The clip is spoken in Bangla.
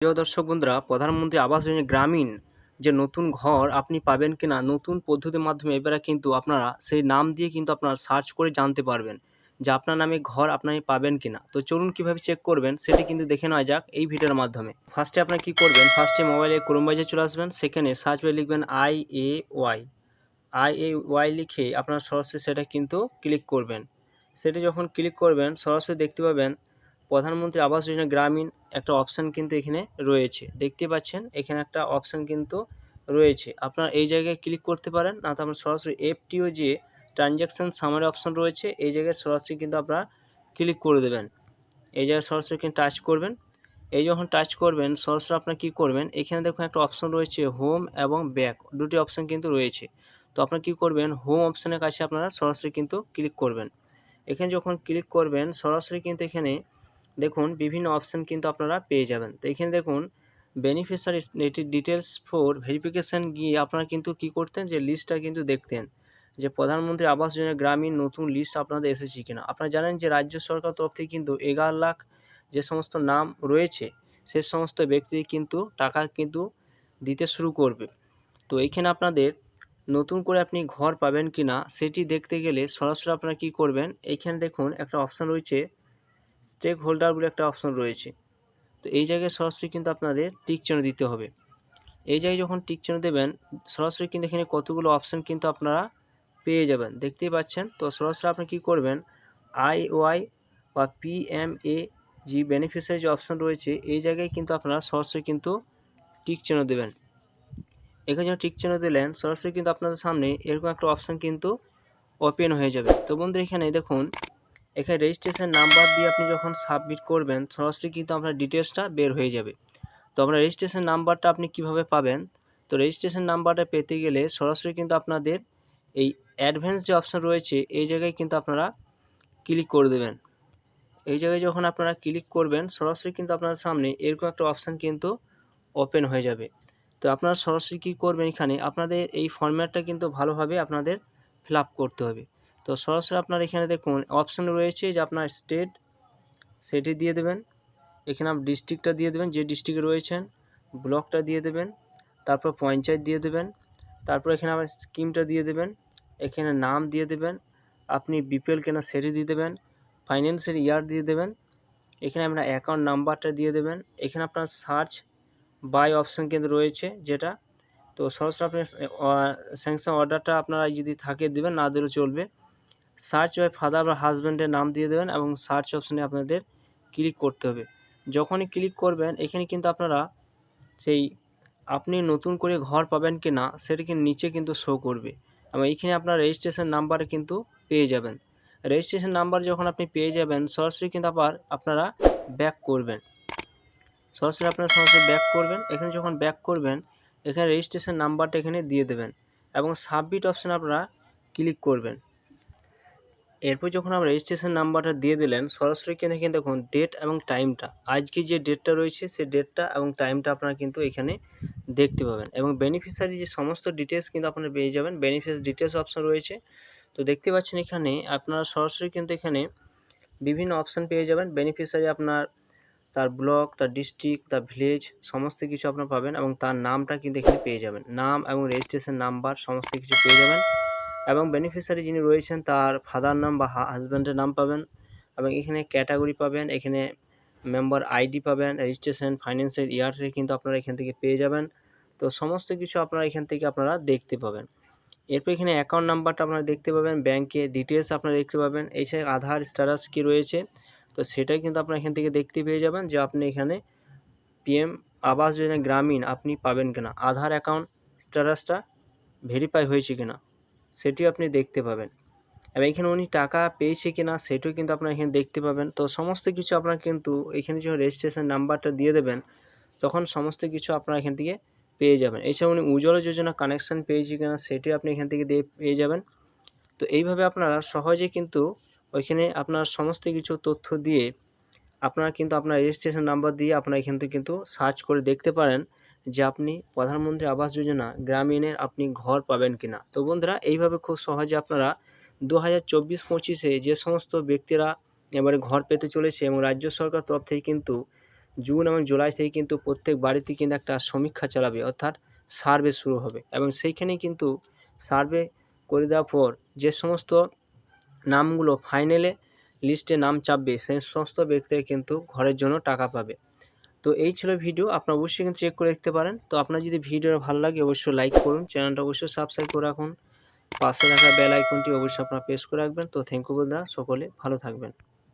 প্রিয় দর্শক বন্ধুরা, প্রধানমন্ত্রী আবাস যোজনা গ্রামীণ যে নতুন ঘর আপনি পাবেন কিনা, নতুন পদ্ধতির মাধ্যমে এবারে কিন্তু আপনারা সেই নাম দিয়ে কিন্তু আপনারা সার্চ করে জানতে পারবেন যে আপনার নামে ঘর আপনি পাবেন কিনা। তো চলুন কীভাবে চেক করবেন, সেটি কিন্তু দেখে নেওয়া যাক এই ভিডিওর মাধ্যমে। ফার্স্টে আপনার কি করবেন ফার্স্টে মোবাইলে ক্রোম ব্রাউজারে চলে আসবেন, সেখানে সার্চ বারে লিখবেন I A Y I A Y লিখে আপনারা সরাসরি সেটা কিন্তু ক্লিক করবেন। সেটি যখন ক্লিক করবেন, সরাসরি দেখতে পাবেন প্রধানমন্ত্রী আবাস যোজনা গ্রামীণ একটা অপশান কিন্তু এখানে রয়েছে। দেখতে পাচ্ছেন, এখানে একটা অপশান কিন্তু রয়েছে। আপনারা এই জায়গায় ক্লিক করতে পারেন, না তো আপনার সরাসরি এফটিও যে ট্রানজ্যাকশান সামারি অপশান রয়েছে, এই জায়গায় সরাসরি কিন্তু আপনারা ক্লিক করে দেবেন। এই জায়গায় সরাসরি কিন্তু টাচ করবেন। এই যখন টাচ করবেন, সরাসরি আপনার কী করবেন, এখানে দেখুন একটা অপশান রয়েছে হোম এবং ব্যাক দুটি অপশান কিন্তু রয়েছে। তো আপনার কী করবেন হোম অপশানের কাছে আপনারা সরাসরি কিন্তু ক্লিক করবেন। এখানে যখন ক্লিক করবেন, সরাসরি কিন্তু এখানে দেখুন, বিভিন্ন অপশান কিন্তু আপনারা পেয়ে যাবেন। তো এখানে দেখুন বেনিফিশিয়ারি ডিটেলস ফর ভেরিফিকেশান গিয়ে আপনারা কিন্তু কি করতেন, যে লিস্টটা কিন্তু দেখতেন, যে প্রধানমন্ত্রী আবাস যোজনা গ্রামীণ নতুন লিস্ট আপনাদের এসেছে কিনা। আপনারা জানেন যে রাজ্য সরকার তরফ থেকে কিন্তু এগারো লাখ যে সমস্ত নাম রয়েছে, সে সমস্ত ব্যক্তি কিন্তু টাকা কিন্তু দিতে শুরু করবে। তো এইখানে আপনাদের নতুন করে আপনি ঘর পাবেন কি না সেটি দেখতে গেলে সরাসরি আপনারা কী করবেন এইখানে দেখুন একটা অপশান রয়েছে স্টেক হোল্ডার বলে একটা অপশন রয়েছে। তো এই জায়গায় সরাসরি কিন্তু আপনাদের টিক চিহ্ন দিতে হবে। এই জায়গায় যখন টিক চিহ্ন দেবেন, সরাসরি কিন্তু এখানে কতগুলো অপশান কিন্তু আপনারা পেয়ে যাবেন। দেখতেই পাচ্ছেন? তো সরাসরি আপনি কী করবেন? আই ওয়াই বা P M A G beneficiary যে অপশান রয়েছে, এই জায়গায় কিন্তু আপনারা সরাসরি কিন্তু টিক চিহ্ন দেবেন। এখানে যখন টিক চিহ্ন দিলেন, সরাসরি কিন্তু আপনাদের সামনে এরকম একটা অপশান কিন্তু ওপেন হয়ে যাবে। তো বন্ধুরা, এখানে দেখুন এখানে রেজিস্ট্রেশন নাম্বার দিয়ে আপনি যখন সাবমিট করবেন, সরাসরি কিন্তু আপনার ডিটেলসটা বের হয়ে যাবে। তো আপনার রেজিস্ট্রেশন নাম্বারটা আপনি কীভাবে পাবেন? তো রেজিস্ট্রেশন নাম্বারটা পেতে গেলে সরাসরি কিন্তু আপনাদের এই অ্যাডভান্স যে অপশান রয়েছে, এই জায়গায় কিন্তু আপনারা ক্লিক করে দেবেন। এই জায়গায় যখন আপনারা ক্লিক করবেন, সরাসরি কিন্তু আপনার সামনে এরকম একটা অপশান কিন্তু ওপেন হয়ে যাবে। তো আপনারা সরাসরি কী করবেন এখানে? আপনাদের এই ফর্ম্যাটটা কিন্তু ভালোভাবে আপনাদের ফিল করতে হবে। তো সরাসরি আপনার এখানে দেখুন অপশান রয়েছে যে আপনার স্টেট সেটি দিয়ে দেবেন। এখানে আপনি ডিস্ট্রিক্টটা দিয়ে দেবেন, যে ডিস্ট্রিক্টে রয়েছেন ব্লকটা দিয়ে দেবেন, তারপর পঞ্চায়েত দিয়ে দেবেন, তারপর এখানে আবার স্কিমটা দিয়ে দেবেন, এখানে নাম দিয়ে দেবেন, আপনি বিপিএল কেনা সেটি দিয়ে দেবেন ফাইন্যান্সের ইয়ার দিয়ে দেবেন, এখানে আপনার অ্যাকাউন্ট নাম্বারটা দিয়ে দেবেন, এখানে আপনার সার্চ বাই অপশান কিন্তু রয়েছে যেটা। তো সরাসরি আপনি স্যাংশন অর্ডারটা আপনারা যদি থাকে দেবেন, না দিলেও চলবে। সার্চ বাই ফাদার বা হাজব্যান্ডের নাম দিয়ে দেবেন এবং সার্চ অপশানে আপনাদের ক্লিক করতে হবে। যখনই ক্লিক করবেন, এখানে কিন্তু আপনারা সেই আপনি নতুন করে ঘর পাবেন কি না সেটা কিন্তু নিচে কিন্তু শো করবে। এবং এইখানে আপনার রেজিস্ট্রেশন নাম্বার কিন্তু পেয়ে যাবেন। রেজিস্ট্রেশন নাম্বার যখন আপনি পেয়ে যাবেন, সরাসরি কিন্তু আবার আপনারা ব্যাক করবেন। সরাসরি আপনারা সরাসরি ব্যাক করবেন। এখানে যখন ব্যাক করবেন, এখানে রেজিস্ট্রেশন নাম্বারটা এখানে দিয়ে দেবেন এবং সাবমিট অপশানে আপনারা ক্লিক করবেন। এরপর যখন আমরা রেজিস্ট্রেশন নাম্বারটা দিয়ে দিলেন, সরাসরি কিনে কিন্তু দেখুন ডেট এবং টাইমটা আজকে যে ডেটটা রয়েছে সেই ডেটটা এবং টাইমটা আপনারা কিন্তু এখানে দেখতে পাবেন। এবং বেনিফিশিয়ারি যে সমস্ত ডিটেলস কিন্তু আপনারা পেয়ে যাবেন বেনিফিশিয়ারি ডিটেলস অপশন রয়েছে। তো দেখতে পাচ্ছেন এখানে আপনারা সরাসরি কিন্তু এখানে বিভিন্ন অপশান পেয়ে যাবেন। বেনিফিশিয়ারি আপনার, তার ব্লক তার ডিস্ট্রিক্ট তার ভিলেজ সমস্ত কিছু আপনারা পাবেন এবং তার নামটা কিন্তু এখানে পেয়ে যাবেন। নাম এবং রেজিস্ট্রেশন নাম্বার সমস্ত কিছু পেয়ে যাবেন। এবং বেনিফিশিয়ারি যিনি রয়েছেন, তার ফাদার নাম বা হাজব্যান্ডের নাম পাবেন এবং এখানে ক্যাটাগরি পাবেন, এখানে মেম্বার আইডি পাবেন রেজিস্ট্রেশন ফাইন্যান্সিয়াল ইয়ারটি কিন্তু আপনারা এখান থেকে পেয়ে যাবেন। তো সমস্ত কিছু আপনারা এখান থেকে আপনারা দেখতে পাবেন। এরপর এখানে অ্যাকাউন্ট নাম্বারটা আপনারা দেখতে পাবেন ব্যাংকে ডিটেলস আপনারা দেখতে পাবেন, এছাড়া আধার স্ট্যাটাস কী রয়েছে, তো সেটাই কিন্তু আপনারা এখান থেকে দেখতে পেয়ে যাবেন যে আপনি এখানে পিএম আবাস যোজনা গ্রামীণ আপনি পাবেন কিনা, আধার অ্যাকাউন্ট স্ট্যাটাসটা ভেরিফাই হয়েছে কিনা। সেটিও আপনি দেখতে পাবেন। এবং এখানে উনি টাকা পেয়েছে কি না সেটিও কিন্তু আপনারা এখানে দেখতে পাবেন। তো সমস্ত কিছু আপনার কিন্তু এখানে যখন রেজিস্ট্রেশন নাম্বারটা দিয়ে দেবেন, তখন সমস্ত কিছু আপনারা এখান থেকে পেয়ে যাবেন। এছাড়া উনি উজ্জ্বলা যোজনা কানেকশান পেয়েছে কি না সেটিও আপনি এখান থেকে দিয়ে পেয়ে যাবেন। তো এইভাবে আপনারা সহজে কিন্তু ওইখানে আপনার সমস্ত কিছু তথ্য দিয়ে আপনারা কিন্তু আপনার রেজিস্ট্রেশন নাম্বার দিয়ে আপনারা এখান থেকে কিন্তু সার্চ করে দেখতে পারেন। যে আপনি প্রধানমন্ত্রী আবাস যোজনা গ্রামীণের আপনি ঘর পাবেন কিনা। তো বন্ধুরা, এইভাবে খুব সহজে আপনারা দু হাজার চব্বিশ পঁচিশে যে সমস্ত ব্যক্তিরা এবারে ঘর পেতে চলেছে এবং রাজ্য সরকার তরফ থেকে কিন্তু জুন এবং জুলাই থেকে কিন্তু প্রত্যেক বাড়িতে কিন্তু একটা সমীক্ষা চালাবে, অর্থাৎ সার্ভে শুরু হবে এবং সেইখানেই কিন্তু সার্ভে করে দেওয়ার পর যে সমস্ত নামগুলো ফাইনালে লিস্টে নাম চাপবে, সেই সমস্ত ব্যক্তিরা কিন্তু ঘরের জন্য টাকা পাবে। তো এই ছিল ভিডিও, আপনারা অবশ্যই এখানে চেক করে দেখতে পারেন। তো আপনার যদি ভিডিওটা ভালো লাগে, অবশ্যই লাইক করুন, চ্যানেলটা অবশ্যই সাবস্ক্রাইব করে রাখুন। পাশে থাকা বেল আইকনটি অবশ্যই আপনারা প্রেস করে রাখবেন। তো থ্যাংক ইউ বন্ধুরা, সকলে ভালো থাকবেন।